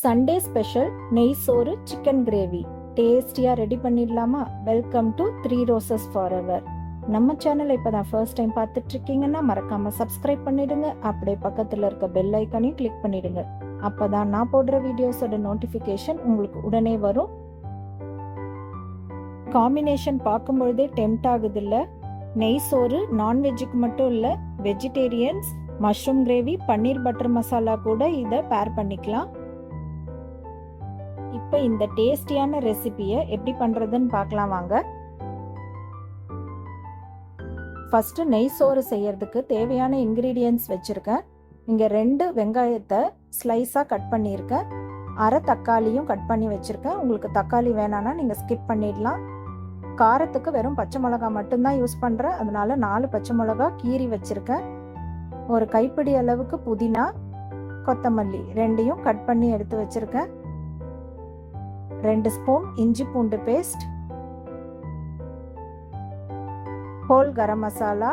Sunday special நெய் சோறு chicken gravy டேஸ்டியாக ரெடி பண்ணிடலாமா? Welcome to Three Roses Forever நம்ம சேனலை இப்போ தான் ஃபர்ஸ்ட் டைம் பார்த்துட்ருக்கீங்கன்னா மறக்காமல் மறக்காம சப்ஸ்கிரைப் பண்ணிடுங்க. அப்படியே பக்கத்தில் இருக்க பெல் ஐக்கனையும் கிளிக் பண்ணிடுங்க. அப்போ தான் நான் போடுற வீடியோஸோட நோட்டிஃபிகேஷன் உங்களுக்கு உடனே வரும். காம்பினேஷன் பார்க்கும்பொழுதே டெம்ட் ஆகுது இல்லை நெய் சோறு நான்வெஜ்ஜுக்கு மட்டும் இல்லை vegetarians mushroom gravy paneer butter masala கூட இதை பேர் பண்ணிக்கலாம். இப்போ இந்த டேஸ்டியான ரெசிபியை எப்படி பண்ணுறதுன்னு பார்க்கலாம் வாங்க. ஃபஸ்ட்டு நெய் சோறு செய்யறதுக்கு தேவையான இன்க்ரீடியன்ட்ஸ் வச்சுருக்கேன். இங்கே ரெண்டு வெங்காயத்தை ஸ்லைஸாக கட் பண்ணியிருக்கேன். அரை தக்காளியும் கட் பண்ணி வச்சுருக்கேன். உங்களுக்கு தக்காளி வேணான்னா நீங்கள் ஸ்கிப் பண்ணிடலாம். காரத்துக்கு வெறும் பச்சை மிளகா மட்டும்தான் யூஸ் பண்ணுறேன் அதனால நாலு பச்சை மிளகா கீறி வச்சுருக்கேன். ஒரு கைப்பிடி அளவுக்கு புதினா கொத்தமல்லி ரெண்டையும் கட் பண்ணி எடுத்து வச்சுருக்கேன். ரெண்டு ஸ்பூன் இஞ்சி பூண்டு பேஸ்ட் ஹோல் கரம் மசாலா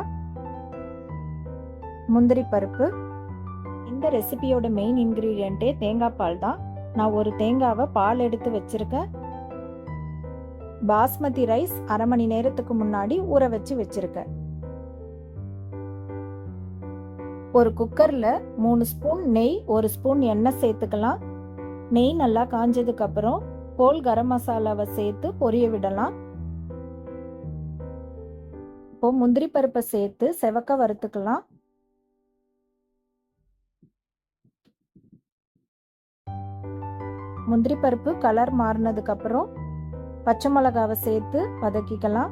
முந்திரி பருப்பு. இந்த ரெசிபியோட மெயின் இன்க்ரீடியண்ட்டே தேங்காய் பால் தான். நான் ஒரு தேங்காவை பால் எடுத்து வச்சிருக்கேன் பாஸ்மதி ரைஸ் அரை மணி நேரத்துக்கு முன்னாடி ஊற வச்சு வச்சிருக்கேன் ஒரு குக்கரில் மூணு ஸ்பூன் நெய் ஒரு ஸ்பூன் எண்ணெய் சேர்த்துக்கலாம். நெய் நல்லா காஞ்சதுக்கப்புறம் போல் கரம் மசாலாவை சேர்த்து பொரிய விடலாம். இப்போ முந்திரி பருப்பை சேர்த்து செவக்க வறுத்துக்கலாம். முந்திரி பருப்பு கலர் மாறினதுக்கு அப்புறம் பச்சை மிளகாவை சேர்த்து வதக்கிக்கலாம்.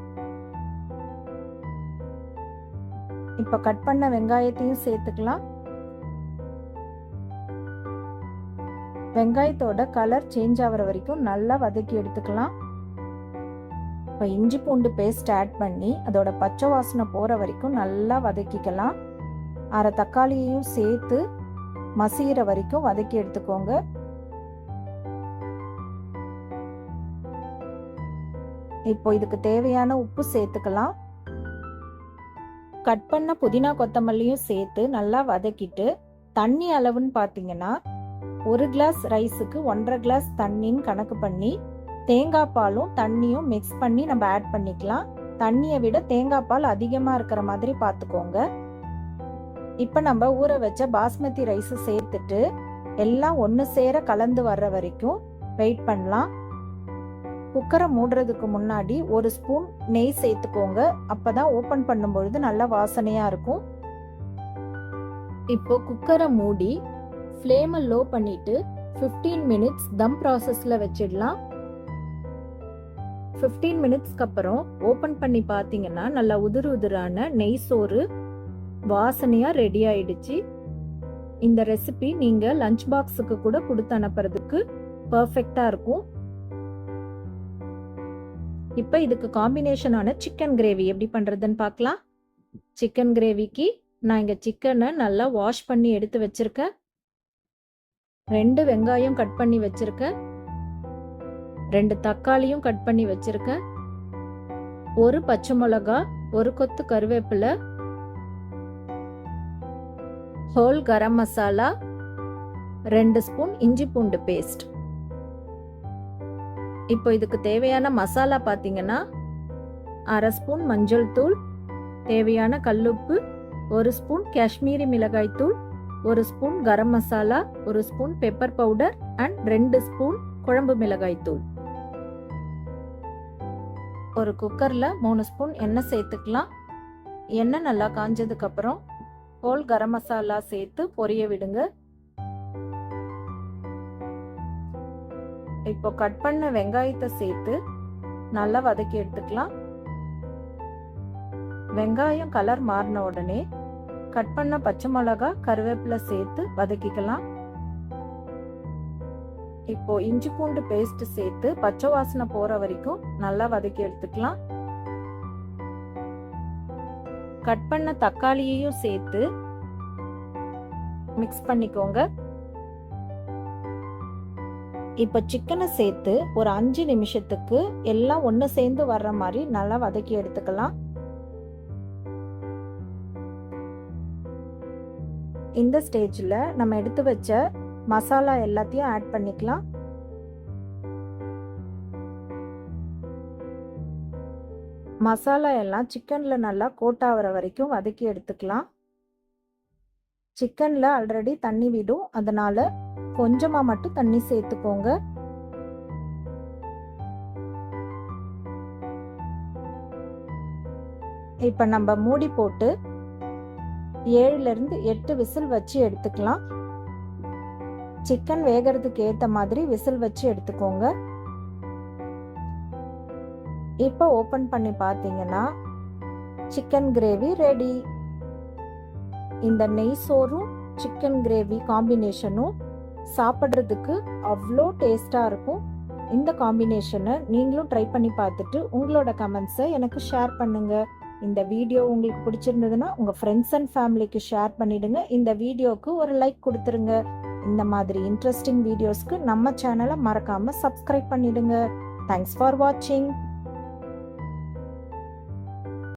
இப்ப கட் பண்ண வெங்காயத்தையும் சேர்த்துக்கலாம். வெங்காயத்தோட கலர் சேஞ்ச் ஆகிற வரைக்கும் நல்லா வதக்கி எடுத்துக்கலாம். இப்போ இஞ்சி பூண்டு பேஸ்ட் ஆட் பண்ணி அதோட பச்சை வாசனை போகிற வரைக்கும் நல்லா வதக்கிக்கலாம். அரை தக்காளியையும் சேர்த்து மசிகிற வரைக்கும் வதக்கி எடுத்துக்கோங்க. இப்போ இதுக்கு தேவையான உப்பு சேர்த்துக்கலாம். கட் பண்ண புதினா கொத்தமல்லியும் சேர்த்து நல்லா வதக்கிட்டு தண்ணி அளவுன்னு பார்த்தீங்கன்னா ஒரு கிளாஸ் ரைஸுக்கு ஒன்றரை கிளாஸ் தண்ணின்னு கணக்கு பண்ணி தேங்காய் பாலும் தண்ணியும் மிக்ஸ் பண்ணி நம்ம ஆட் பண்ணிக்கலாம். தண்ணியை விட தேங்காய் பால் அதிகமாக இருக்கிற மாதிரி பார்த்துக்கோங்க. இப்போ நம்ம ஊற வச்ச பாஸ்மதி ரைஸை சேர்த்துட்டு எல்லாம் ஒன்று சேர கலந்து வர்ற வரைக்கும் வெயிட் பண்ணலாம். குக்கரை மூடுறதுக்கு முன்னாடி ஒரு ஸ்பூன் நெய் சேர்த்துக்கோங்க. அப்பதான் ஓப்பன் பண்ணும்பொழுது நல்லா வாசனையாக இருக்கும். இப்போ குக்கரை மூடி ஃப்ளேமை லோ பண்ணிட்டு ஃபிஃப்டீன் மினிட்ஸ் தம் ப்ராசஸில் வச்சிடலாம். ஃபிஃப்டீன் மினிட்ஸ்க்கு அப்புறம் ஓப்பன் பண்ணி பார்த்தீங்கன்னா நல்லா உதிர் உதிரான நெய் சோறு வாசனையாக ரெடி ஆயிடுச்சு. இந்த ரெசிபி நீங்கள் லஞ்ச் பாக்ஸுக்கு கூட கொடுத்து அனுப்புறதுக்கு பர்ஃபெக்டாக இருக்கும். இப்போ இதுக்கு காம்பினேஷனான சிக்கன் கிரேவி எப்படி பண்ணுறதுன்னு பார்க்கலாம். சிக்கன் கிரேவிக்கு நான் இங்கே சிக்கனை நல்லா வாஷ் பண்ணி எடுத்து வச்சுருக்கேன். ரெண்டு வெங்காயம் கட் பண்ணி வச்சிருக்கேன் ரெண்டு தக்காளியும் கட் பண்ணி வச்சிருக்கேன் ஒரு பச்சை மிளகா ஒரு கொத்து கருவேப்பிலை. ஹோல் கரம் மசாலா ரெண்டு ஸ்பூன் இஞ்சி பூண்டு பேஸ்ட் இப்போ இதுக்கு தேவையான மசாலா பார்த்தீங்கன்னா அரை ஸ்பூன் மஞ்சள் தூள் தேவையான கல்லுப்பு ஒரு ஸ்பூன் காஷ்மீரி மிளகாய் தூள் ஒரு ஸ்பூன் கரம் மசாலா ஒரு ஸ்பூன் பெப்பர் பவுடர் அண்ட் ரெண்டு ஸ்பூன் குழம்பு மிளகாய் தூள். ஒரு குக்கரில் மூணு ஸ்பூன் எண்ணெய் சேர்த்துக்கலாம். எண்ணெய் நல்லா காஞ்சதுக்கப்புறம் ஹோல் கரம் மசாலா சேர்த்து பொரிய விடுங்க. இப்போ கட் பண்ண வெங்காயத்தை சேர்த்து நல்லா வதக்கி எடுத்துக்கலாம். வெங்காயம் கலர் மாறின உடனே கட் பண்ண பச்சை மிளகா கருவேப்பிலை சேர்த்து வதக்கிக்கலாம். இப்போ இஞ்சி பூண்டு பேஸ்ட் சேர்த்து பச்சை வாசனை போற வரைக்கும் நல்லா வதக்கி எடுத்துக்கலாம். கட் பண்ண தக்காளியையும் சேர்த்து மிக்ஸ் பண்ணிக்கோங்க. இப்போ சிக்கனை சேர்த்து ஒரு அஞ்சு நிமிஷத்துக்கு எல்லாம் ஒன்று சேர்ந்து வர்ற மாதிரி நல்லா வதக்கி எடுத்துக்கலாம். இந்த ஸ்டேஜில் நம்ம எடுத்து வச்ச மசாலா எல்லாத்தையும் ஆட் பண்ணிக்கலாம். மசாலா எல்லாம் சிக்கனில் நல்லா கோட் ஆகிற வரைக்கும் வதக்கி எடுத்துக்கலாம். சிக்கனில் ஆல்ரெடி தண்ணி விடும். அதனால கொஞ்சமாக மட்டும் தண்ணி சேர்த்துக்கோங்க. இப்போ நம்ம மூடி போட்டு ஏழுல இருந்து எட்டு விசில் வச்சு எடுத்துக்கலாம். சிக்கன் வேகிறதுக்கு ஏத்த மாதிரி விசில் வச்சு எடுத்துக்கோங்க. இப்போ ஓபன் பண்ணி பார்த்தீங்கன்னா சிக்கன் கிரேவி ரெடி. இந்த நெய் சோறும் சிக்கன் கிரேவி காம்பினேஷனும் சாப்பிட்றதுக்கு அவ்வளோ டேஸ்டாக இருக்கும். இந்த காம்பினேஷனை நீங்களும் ட்ரை பண்ணி பார்த்துட்டு உங்களோட கமெண்ட்ஸை எனக்கு ஷேர் பண்ணுங்கள் இந்த வீடியோ உங்களுக்கு பிடிச்சிருந்ததுன்னா உங்கள் ஃப்ரெண்ட்ஸ் அண்ட் ஃபேமிலிக்கு ஷேர் பண்ணிடுங்க. இந்த வீடியோவுக்கு ஒரு லைக் கொடுத்துருங்க. இந்த மாதிரி இன்ட்ரெஸ்டிங் வீடியோஸ்க்கு நம்ம சேனலை மறக்காமல் சப்ஸ்கிரைப் பண்ணிடுங்க. தேங்க்ஸ் ஃபார் வாட்சிங்